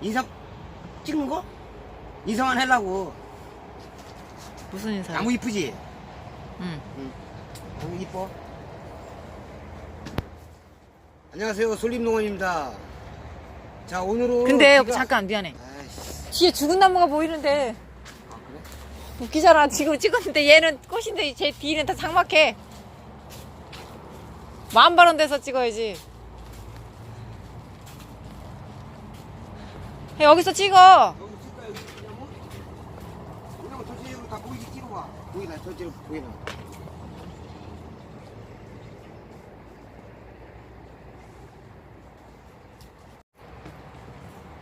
인상 찍는 거? 인상만 하려고. 무슨 인사? 나무 이쁘지? 응. 나무 이뻐. 안녕하세요. 솔림농원입니다. 자, 오늘은. 근데 비가- 잠깐 미안해. 아이씨. 뒤에 죽은 나무가 보이는데 아, 그래? 웃기잖아. 지금 찍었는데 얘는 꽃인데 제 뒤는 다 장막해. 만바른 데서 찍어야지. 체로 보이나?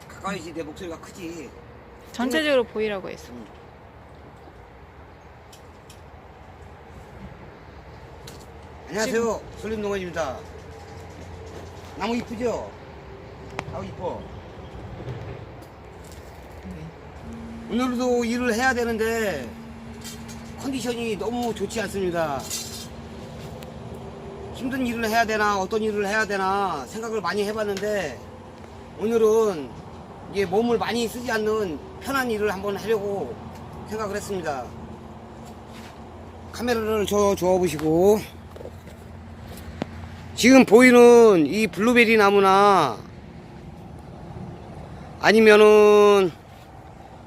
가까이지 내 목소리가 크지. 전체적으로 보이라고 했어. 안녕하세요. 솔림농원입니다. 나무 이쁘죠? 나무 이뻐. 오늘도 일을 해야 되는데 컨디션이 너무 좋지 않습니다. 힘든 일을 해야 되나 어떤 일을 해야 되나 생각을 많이 해봤는데 오늘은 이게 몸을 많이 쓰지 않는 편한 일을 한번 하려고 생각을 했습니다. 카메라를 저 저어 보시고 지금 보이는 이 블루베리 나무나 아니면은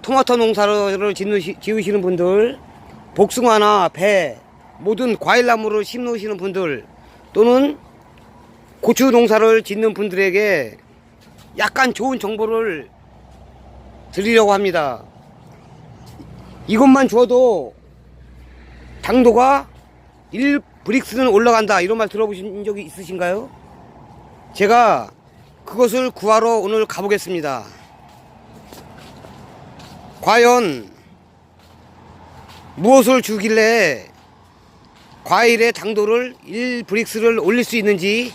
토마토 농사를 지으시는 분들, 복숭아나 배, 모든 과일나무를 심으시는 분들, 또는 고추 농사를 짓는 분들에게 약간 좋은 정보를 드리려고 합니다. 이것만 줘도 당도가 1 브릭스는 올라간다. 이런 말 들어보신 적이 있으신가요? 제가 그것을 구하러 오늘 가보겠습니다. 과연 무엇을 주길래 과일의 당도를 1 브릭스를 올릴 수 있는지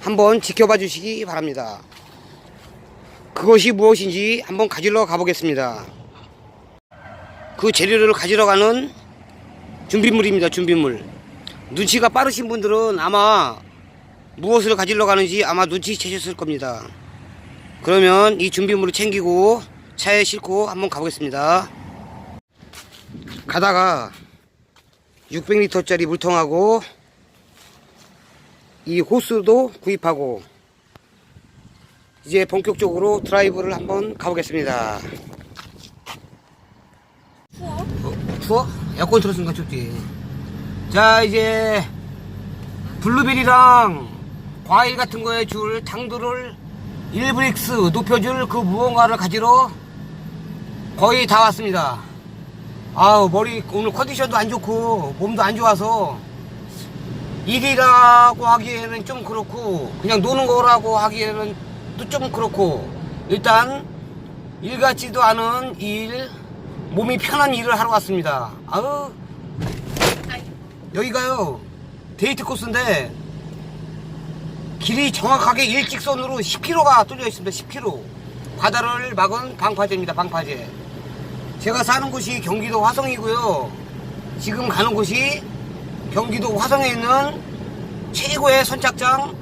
한번 지켜봐 주시기 바랍니다. 그것이 무엇인지 한번 가지러 가보겠습니다. 그 재료를 가지러 가는 준비물입니다. 준비물. 눈치가 빠르신 분들은 아마 무엇을 가지러 가는지 아마 눈치채셨을 겁니다. 그러면 이 준비물을 챙기고 차에 싣고 한번 가보겠습니다. 가다가 600리터짜리 물통하고 이 호스도 구입하고 이제 본격적으로 드라이브를 한번 가보겠습니다. 추워? 추워? 에어컨 틀었으니까 춥지. 자 이제 블루베리랑 과일 같은 거에 줄 당도를 1브릭스 높여줄 그 무언가를 가지러 거의 다 왔습니다. 아우 머리 오늘 컨디션도 안 좋고 몸도 안 좋아서 일이라고 하기에는 좀 그렇고 그냥 노는 거라고 하기에는 또 좀 그렇고 일단 일 같지도 않은 일 몸이 편한 일을 하러 왔습니다. 아우 여기가요 데이트 코스인데 길이 정확하게 일직선으로 10km가 뚫려 있습니다. 10km. 바다를 막은 방파제입니다. 방파제. 제가 사는 곳이 경기도 화성이고요. 지금 가는 곳이 경기도 화성에 있는 최고의 선착장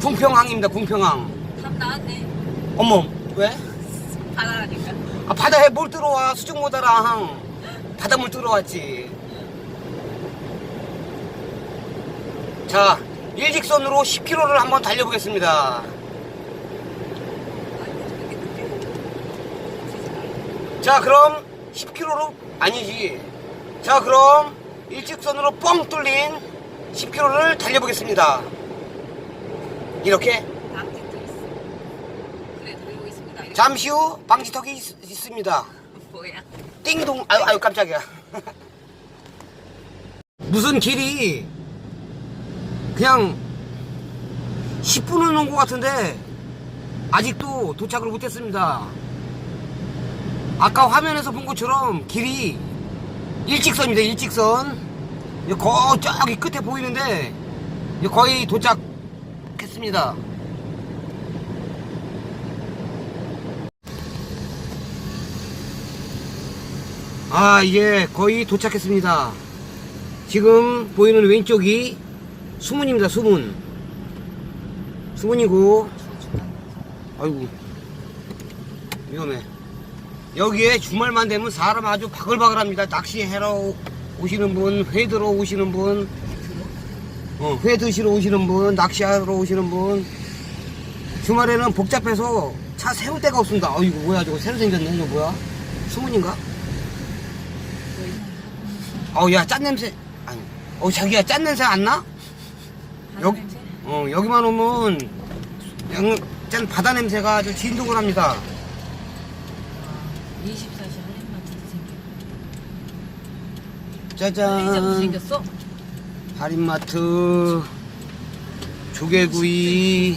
궁평항입니다. 궁평항. 답 나왔네. 어머, 왜? 바다라니까. 아, 바다에 뭘 들어와? 수중 모다랑 바닷물 들어왔지. 자, 일직선으로 10km를 한번 달려보겠습니다. 자, 그럼 10km로 아니지. 자, 그럼 일직선으로 뻥 뚫린 10km를 달려보겠습니다. 이렇게 방지턱 있어. 그래, 돌리고 있습니다. 이렇게. 잠시 후 방지턱이 있, 있습니다. 뭐야? 띵동 아유 아유 깜짝이야 무슨 길이 그냥 10분은 온 것 같은데 아직도 도착을 못했습니다 아까 화면에서 본 것처럼 길이 일직선입니다 일직선 거 저기 끝에 보이는데 거의 도착했습니다 아, 이제 거의 도착했습니다. 지금 보이는 왼쪽이 수문입니다, 수문. 수문이고, 아이고, 위험해. 여기에 주말만 되면 사람 아주 바글바글합니다. 낚시하러 오- 오시는 분, 회 들어 오시는 분, 어, 회 드시러 오시는 분, 낚시하러 오시는 분. 주말에는 복잡해서 차 세울 데가 없습니다. 어, 이거 뭐야, 저거 새로 생겼네. 이거 뭐야? 수문인가? 어, 야, 짠 냄새. 아니, 어, 자기야, 짠 냄새 안 나? 여기, 어, 여기만 오면, 양, 짠 바다 냄새가 아주 진동을 합니다. 24시 할인마트도 생겼. 짜잔. 생겼어? 할인마트, 조개구이,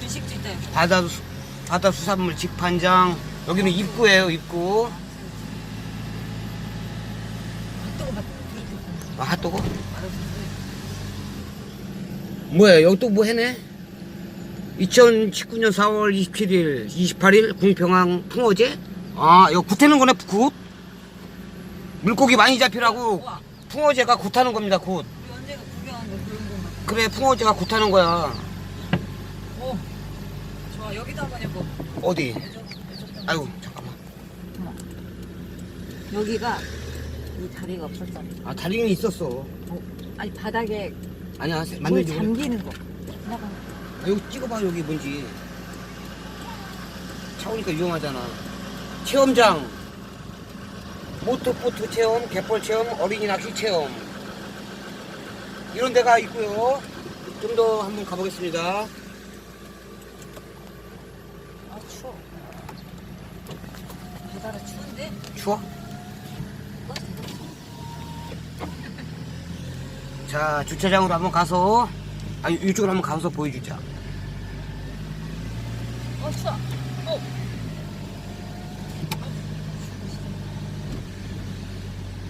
분식도 있다. 여기. 바다, 수- 바다 수산물 직판장. 여기는 입구예요, 입구. 핫도그 맛. 아, 핫도그? 뭐야, 여기 또 뭐 해네? 2019년 4월 27일, 28일 궁평항 풍어제? 아, 이거 굿하는 거네, 굿? 물고기 많이 잡히라고. 풍어제가 굿하는 겁니다, 굿. 언제가 구경한 거 그런 거만. 그래, 풍어제가 굿하는 거야. 오. 좋아 여기도 한번 해보. 어디? 아이고, 잠깐만. 여기가 이 다리가 없었잖아. 아, 다리는 있었어. 어, 아니 바닥에 아니야, 물 만들지. 잠기는 거. 나가. 아, 여기 찍어봐, 여기 뭔지. 차 오니까 위험하잖아. 체험장. 모터보트 체험, 갯벌 체험, 어린이 낚시 체험. 이런 데가 있고요. 좀 더 한번 가보겠습니다. 아 추워. 바다라 추운데? 추워? 자, 주차장으로 한번 가서, 아니, 이쪽으로 한번 가서 보여주자. 어 추워.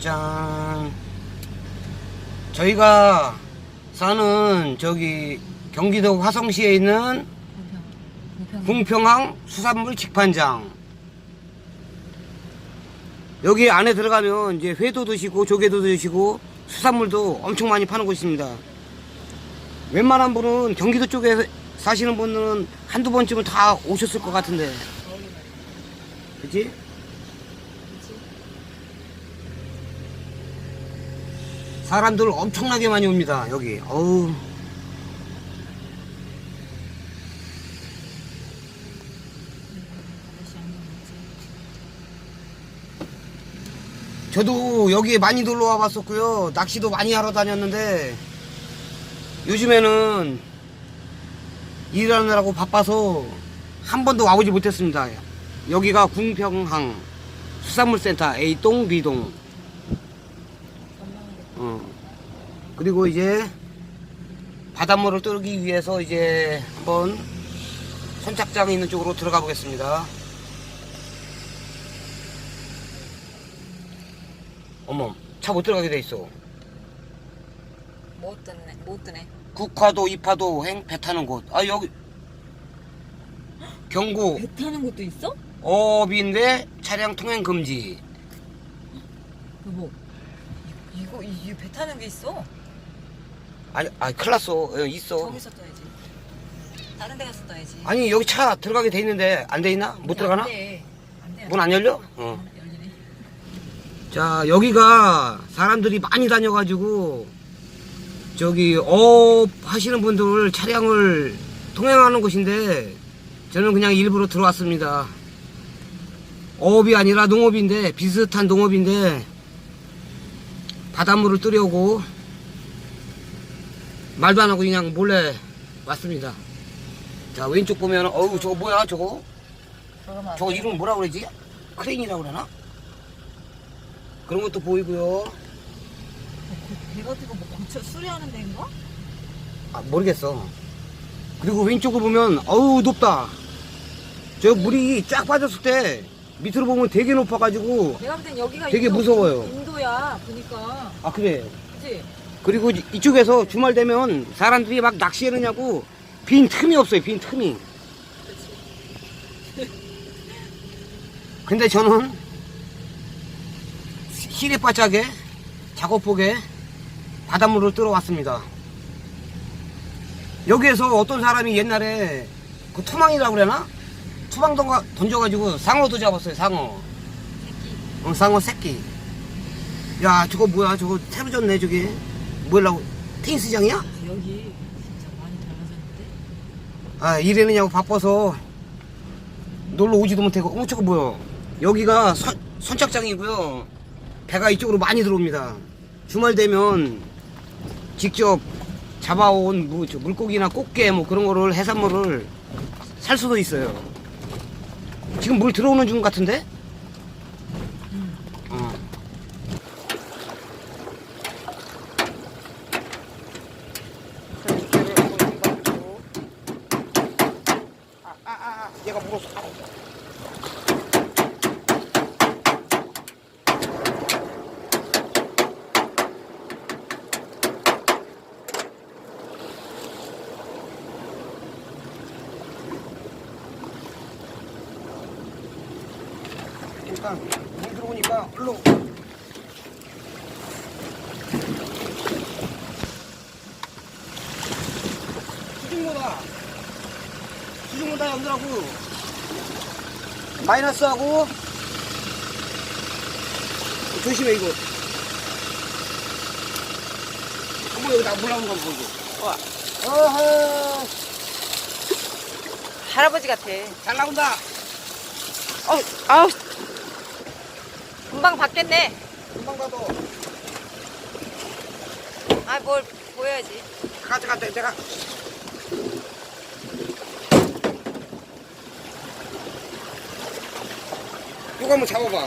짠. 저희가 사는 저기 경기도 화성시에 있는. 궁평항 수산물 직판장. 여기 안에 들어가면 이제 회도 드시고 조개도 드시고 수산물도 엄청 많이 파는 곳입니다. 웬만한 분은 경기도 쪽에 사시는 분은 한두 번쯤은 다 오셨을 것 같은데. 그치? 사람들 엄청나게 많이 옵니다, 여기. 어우. 저도 여기에 많이 놀러 와 봤었고요. 낚시도 많이 하러 다녔는데, 요즘에는 일하느라고 바빠서 한 번도 와보지 못했습니다. 여기가 궁평항 수산물센터 A동, B동. 어. 그리고 이제 바닷물을 뜨기 위해서 이제 한번 선착장 있는 쪽으로 들어가 보겠습니다. 어머, 차 못 들어가게 돼 있어. 못 뜨네. 못 뜨네. 국화도, 이파도, 행, 배 타는 곳. 아, 여기. 경고, 배 타는 것도 있어? 어업인데 차량 통행 금지. 여보. 이- 이거 이거 배 타는 게 있어? 아니, 아, 큰일 났어. 어, 있어. 저기서 떠야지. 다른 데 가서 떠야지. 아니, 여기 차 들어가게 돼 있는데 안 돼 있나? 못 들어가나? 안 돼. 안 돼. 문 안 열려? 어. 열리네. 자, 여기가 사람들이 많이 다녀가지고, 저기, 어업 하시는 분들 차량을 통행하는 곳인데, 저는 그냥 일부러 들어왔습니다. 어업이 아니라 농업인데, 비슷한 농업인데, 바닷물을 뜨려고, 말도 안 하고 그냥 몰래 왔습니다. 자, 왼쪽 보면, 어우, 저거 뭐야, 저거? 저거 이름 뭐라 그러지? 크레인이라고 그러나? 그런 것도 보이고요. 지고 뭐 고쳐 수리하는 데인가? 아, 모르겠어. 그리고 왼쪽을 보면, 어우, 높다. 저 물이 쫙 빠졌을 때, 밑으로 보면 되게 높아가지고, 내가 볼 땐 여기가 되게 인도, 무서워요. 인도야. 보니까. 아, 그래. 그치? 그리고 이- 이쪽에서 주말 되면 사람들이 막 낚시하느냐고, 빈 틈이 없어요, 빈 틈이. 근데 저는, 시리 바짝에, 작업복에, 바닷물을 뜨러 왔습니다. 여기에서 어떤 사람이 옛날에 그 토망이라고 그러나? 투방 던가, 던져가지고 상어도 잡았어요, 상어. 어, 상어 새끼. 야, 저거 뭐야? 저거 새로 졌네, 저기. 뭐라고? 테니스장이야? 여기 진짜 많이 달라졌는데? 아, 일해느냐고 바빠서 놀러 오지도 못하고. 어머, 저거 뭐야? 여기가 선, 선착장이고요. 배가 이쪽으로 많이 들어옵니다. 주말 되면 직접 잡아온 뭐, 저 물고기나 꽃게 뭐 그런 거를 해산물을 살 수도 있어요. 지금 물 들어오는 중 같은데? 일단 물 들어오니까 얼른 수중모다. 수중모다 연더라고. 마이너스하고 조심해 이거. 한번 여기 나 물나오는 거 보고. 와. 어허. 할아버지 같아. 잘 나온다. 어, 아우. 금방 받겠네. 금방 가도 아, 뭘 보여야지. 가자 가자 내가 이거 한번 잡아봐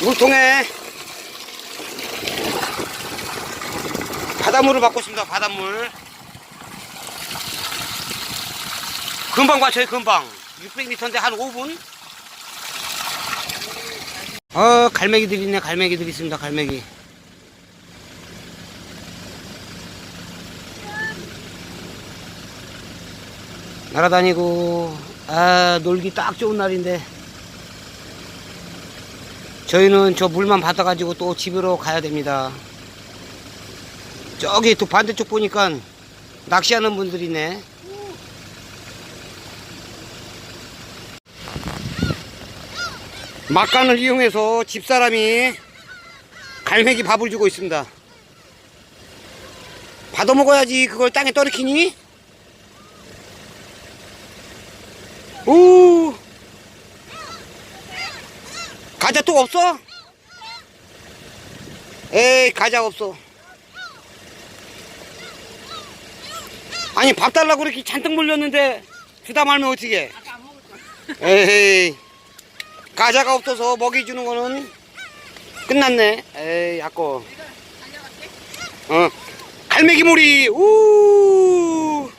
물통에 바닷물을 받고 있습니다 바닷물 금방 받쳐요 금방. 600m인데 한 5분? 어 갈매기들 있네 갈매기들 있습니다 갈매기. 날아다니고 아 놀기 딱 좋은 날인데. 저희는 저 물만 받아가지고 또 집으로 가야 됩니다. 저기 또 반대쪽 보니까 낚시하는 분들이 있네 막간을 이용해서 집사람이 갈매기 밥을 주고 있습니다. 받아 먹어야지 그걸 땅에 떨어키니? 오! 과자 또 없어? 에이 과자 없어. 아니 밥 달라고 그렇게 잔뜩 물렸는데 주다 말면 어떻게? 에이. 과자가 없어서 먹이 주는 거는 끝났네. 에이, 아꼬. 어. 갈매기 물이, 우!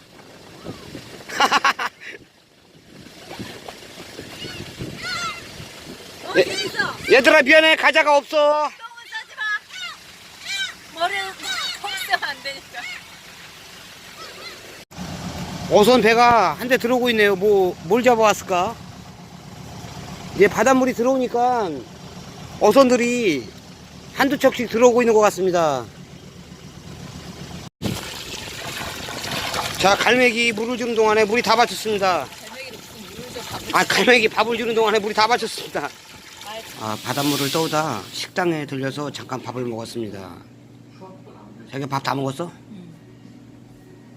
얘, 얘들아, 미안해. 과자가 없어. 머리는. 어선 배가 한 대 들어오고 있네요. 뭐, 뭘 잡아왔을까? 이제 바닷물이 들어오니까 어선들이 한두 척씩 들어오고 있는 것 같습니다. 자, 갈매기 물을 주는 동안에 물이 다 받쳤습니다. 아, 갈매기 밥을 주는 동안에 물이 다 받쳤습니다. 아, 바닷물을 떠오다 식당에 들려서 잠깐 밥을 먹었습니다. 자기 밥 다 먹었어?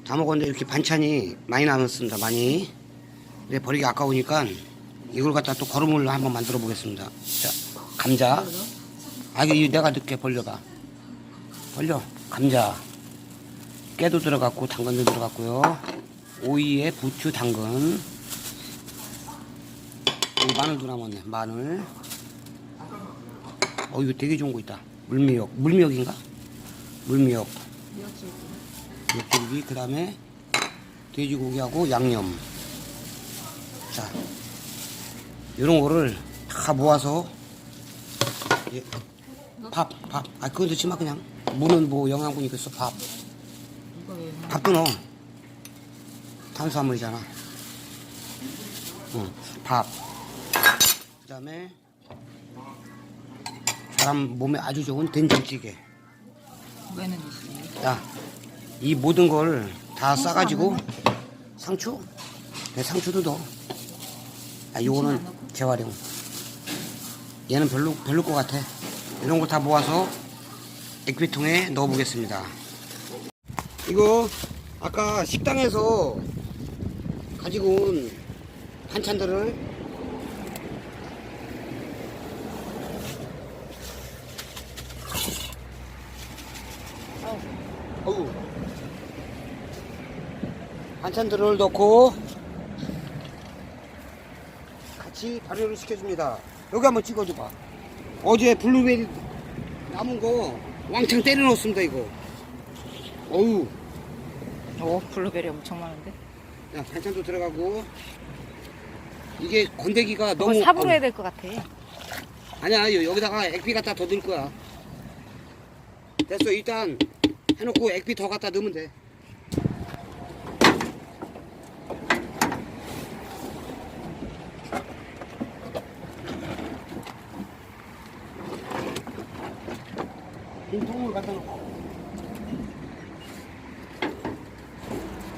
다 먹었는데 이렇게 반찬이 많이 남았습니다. 많이. 근데 버리기 아까우니까 이걸 갖다 또 거름물로 한번 만들어 보겠습니다. 자, 감자. 아, 이거 내가 늦게 벌려봐. 벌려. 감자. 깨도 들어갔고, 당근도 들어갔고요. 오이에 부추, 당근. 마늘도 남았네. 마늘. 어, 이거 되게 좋은 거 있다. 물미역. 물미역인가? 물미역. 육고기, 그 다음에 돼지고기하고 양념. 자, 이런 거를 다 모아서 예, 밥, 밥. 아, 그건 넣지 마, 그냥. 무는 뭐 영양분이 있겠어, 밥. 밥도 넣어. 탄수화물이잖아. 응, 밥. 그 다음에 사람 몸에 아주 좋은 된장찌개. 뭐 했는 짓이지? 야, 이 모든 걸 다 싸가지고 상추? 네, 상추도 넣어. 아, 요거는 재활용. 얘는 별로, 별로 것 같아. 이런 거 다 모아서 액비통에 넣어 보겠습니다. 이거 아까 식당에서 가지고 온 반찬들을 어우. 반찬들을 넣고 같이 발효를 시켜줍니다. 여기 한번 찍어줘봐. 어제 블루베리 남은 거 왕창 때려 넣었습니다, 이거. 어우. 오 블루베리 엄청 많은데 야, 반찬도 들어가고. 이게 건더기가 이거 너무. 삽으로 어, 해야 될 것 같아 아니야, 여- 여기다가 액비 갖다 더 넣을 거야. 됐어, 일단 해놓고 액비 더 갖다 넣으면 돼. 빈 통을 갖다 놓고.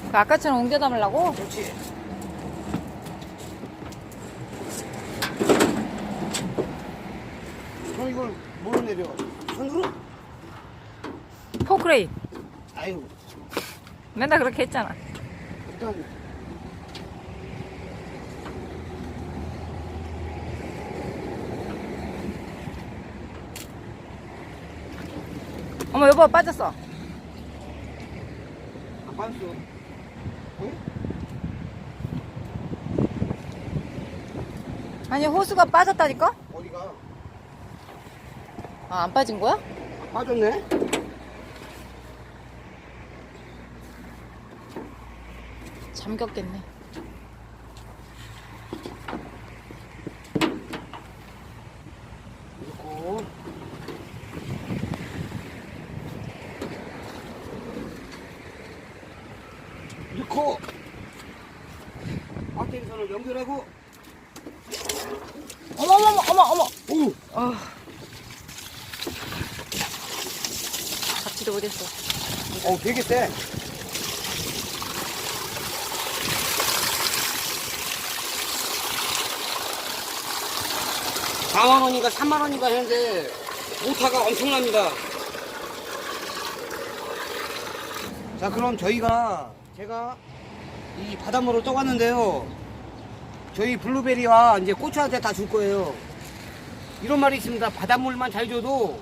그 아까처럼 옮겨 담으려고? 그렇지. 그럼 이걸 뭘로 내려? 손으로? 포크레인 아유, 맨날 그렇게 했잖아 일단 어머 여보 빠졌어 안 봤어. 어? 아니 호수가 빠졌다니까? 어디가? 아 안 빠진 거야? 빠졌네? 잠겼겠네 넣고. 넣고. 배터리 선을 연결하고. 어머 어머 어머 어머 어머 오! 어. 잡지도 못했어 어, 되게 세. 사만 원인가 3만 원인가 했는데 모타가 엄청납니다. 자, 그럼 저희가 제가 이 바닷물을 떠갔는데요. 저희 블루베리와 이제 고추한테 다 줄 거예요. 이런 말이 있습니다. 바닷물만 잘 줘도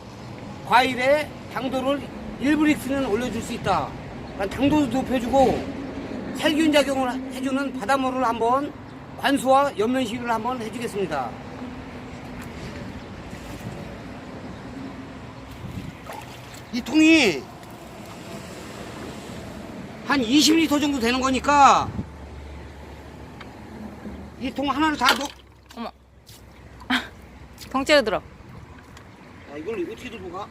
과일에 당도를 1브릭스는 올려줄 수 있다. 당도도 높여주고 살균 작용을 해주는 바닷물을 한번 관수와 연면시를 한번 해주겠습니다. 이 통이 한 20리터 정도 되는 거니까 이 통 하나를 다 넣어. 어머 통째로 들어 야, 이걸 어떻게 들고 가?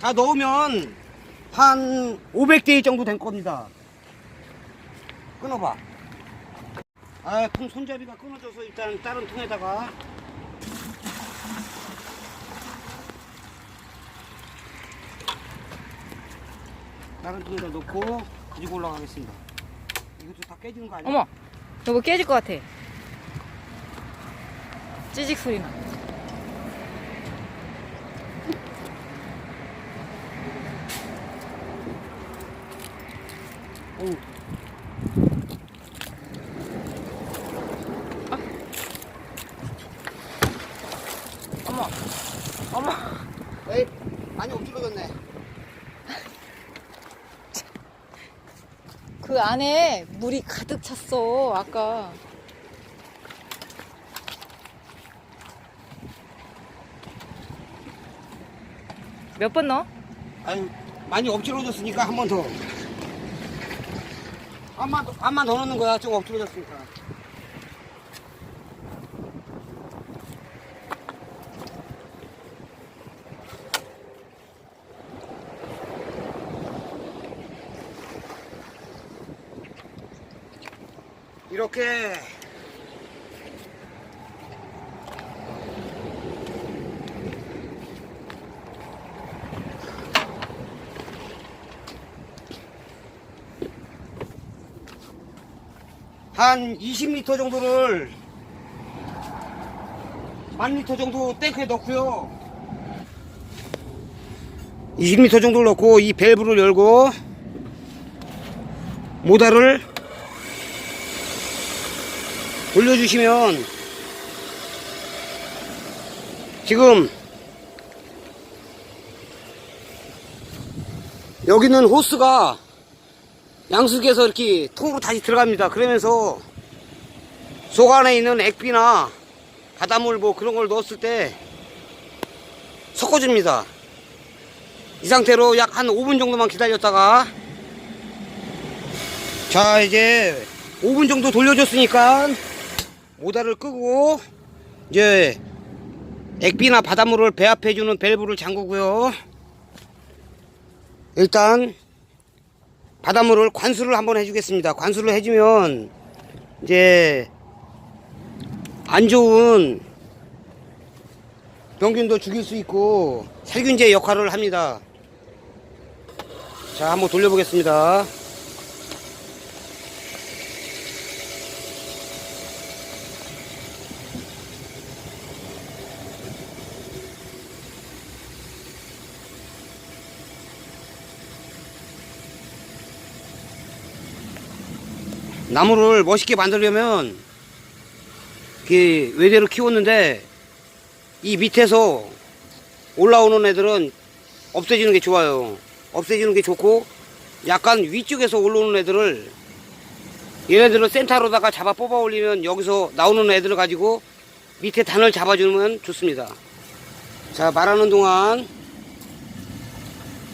다 넣으면 한 500대 정도 될 겁니다. 끊어봐. 아, 통 손잡이가 끊어져서 일단 다른 통에다가 다른 통에다 넣고 가지고 올라가겠습니다. 이것도 다 깨지는 거 아니야? 어머 여보 깨질 것 같아 찌직 소리 나어우. 어머 어머 에이, 많이 엎질러졌네. 그 안에 물이 가득 찼어 아까 몇 번 넣어? 아유, 많이 엎질러졌으니까 한 번 더. 한만 더, 한만 더 넣는 거야. 좀 엎질러졌으니까. 이렇게. 한 20m 정도를 1미터 정도 탱크에 넣고요. 20m 정도를 넣고 이 밸브를 열고 모다를 돌려주시면 지금 여기는 호스가 양수기에서 이렇게 통으로 다시 들어갑니다. 그러면서 속 안에 있는 액비나 바닷물 뭐 그런 걸 넣었을 때 섞어줍니다. 이 상태로 약 한 5분 정도만 기다렸다가 자 이제 5분 정도 돌려줬으니까 모달을 끄고 이제 액비나 바닷물을 배합해주는 밸브를 잠그고요. 일단 바닷물을 관수를 한번 해주겠습니다. 관수를 해주면 이제 안 좋은 병균도 죽일 수 있고 살균제 역할을 합니다. 자, 한번 돌려보겠습니다. 나무를 멋있게 만들려면 그 외대로 키웠는데 이 밑에서 올라오는 애들은 없애지는 게 좋아요. 없애지는 게 좋고 약간 위쪽에서 올라오는 애들을 얘네들을 센터로다가 잡아 뽑아 올리면 여기서 나오는 애들을 가지고 밑에 단을 잡아주면 좋습니다. 자 말하는 동안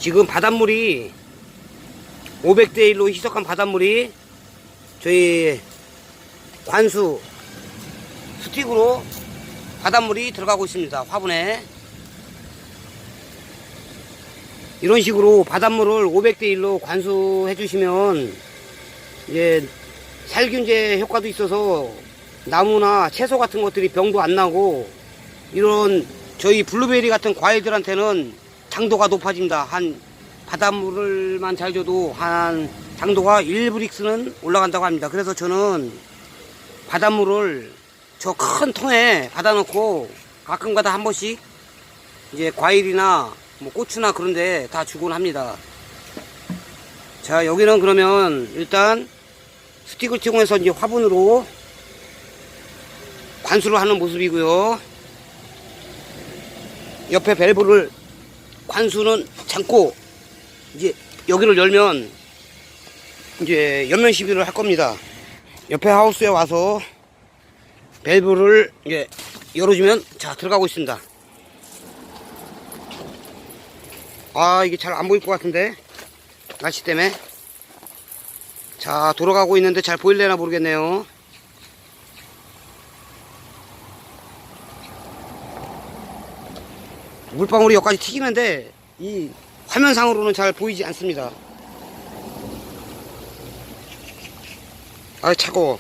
지금 바닷물이 500대 1로 희석한 바닷물이 저희 관수 스틱으로 바닷물이 들어가고 있습니다. 화분에. 이런 식으로 바닷물을 500대 1로 관수해 주시면 이제 살균제 효과도 있어서 나무나 채소 같은 것들이 병도 안 나고 이런 저희 블루베리 같은 과일들한테는 당도가 높아집니다. 한 바닷물을만 잘 줘도 한 당도가 1브릭스는 올라간다고 합니다. 그래서 저는 바닷물을 저 큰 통에 받아놓고 가끔가다 한 번씩 이제 과일이나 뭐 고추나 그런데 다 주곤 합니다. 자 여기는 그러면 일단 스틱을 통해서 이제 화분으로 관수를 하는 모습이고요. 옆에 밸브를 관수는 잠고 이제 여기를 열면 이제 연면 시비를 할 겁니다. 옆에 하우스에 와서 밸브를 이제 열어주면 자 들어가고 있습니다. 아 이게 잘 안 보일 것 같은데 날씨 때문에 자 돌아가고 있는데 잘 보일래나 모르겠네요. 물방울이 여기까지 튀기는데 이 화면상으로는 잘 보이지 않습니다. 아 차가워.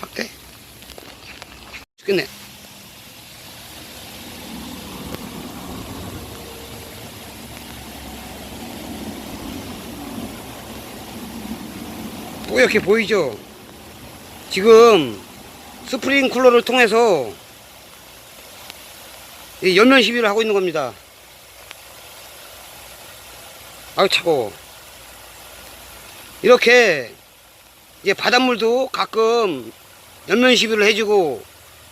확대? 죽겠네. 뽀얗게 보이죠? 지금 스프링 쿨러를 통해서 이 연면 시비를 하고 있는 겁니다. 아유 차고 이렇게 이제 바닷물도 가끔 연면 시비를 해주고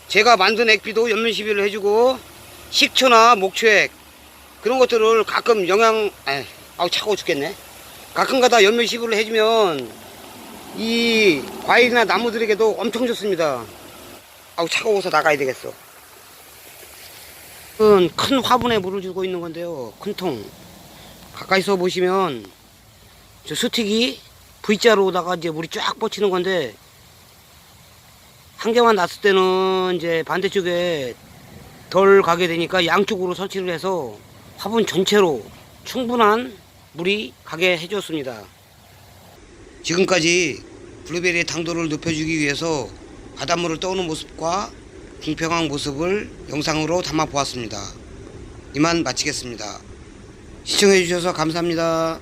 제가 만든 액비도 연면 시비를 해주고 식초나 목초액 그런 것들을 가끔 영양 에 아우 차가워 죽겠네. 가끔가다 연면 시비를 해주면 이 과일이나 나무들에게도 엄청 좋습니다. 아우 차가워서 나가야 되겠어. 큰 화분에 물을 주고 있는 건데요. 큰 통. 가까이서 보시면 저 스틱이 V자로다가 이제 물이 쫙 뻗치는 건데 한 개만 놨을 때는 이제 반대쪽에 덜 가게 되니까 양쪽으로 설치를 해서 화분 전체로 충분한 물이 가게 해줬습니다. 지금까지 블루베리의 당도를 높여주기 위해서 바닷물을 떠오는 모습과 궁평한 모습을 영상으로 담아 보았습니다. 이만 마치겠습니다. 시청해주셔서 감사합니다.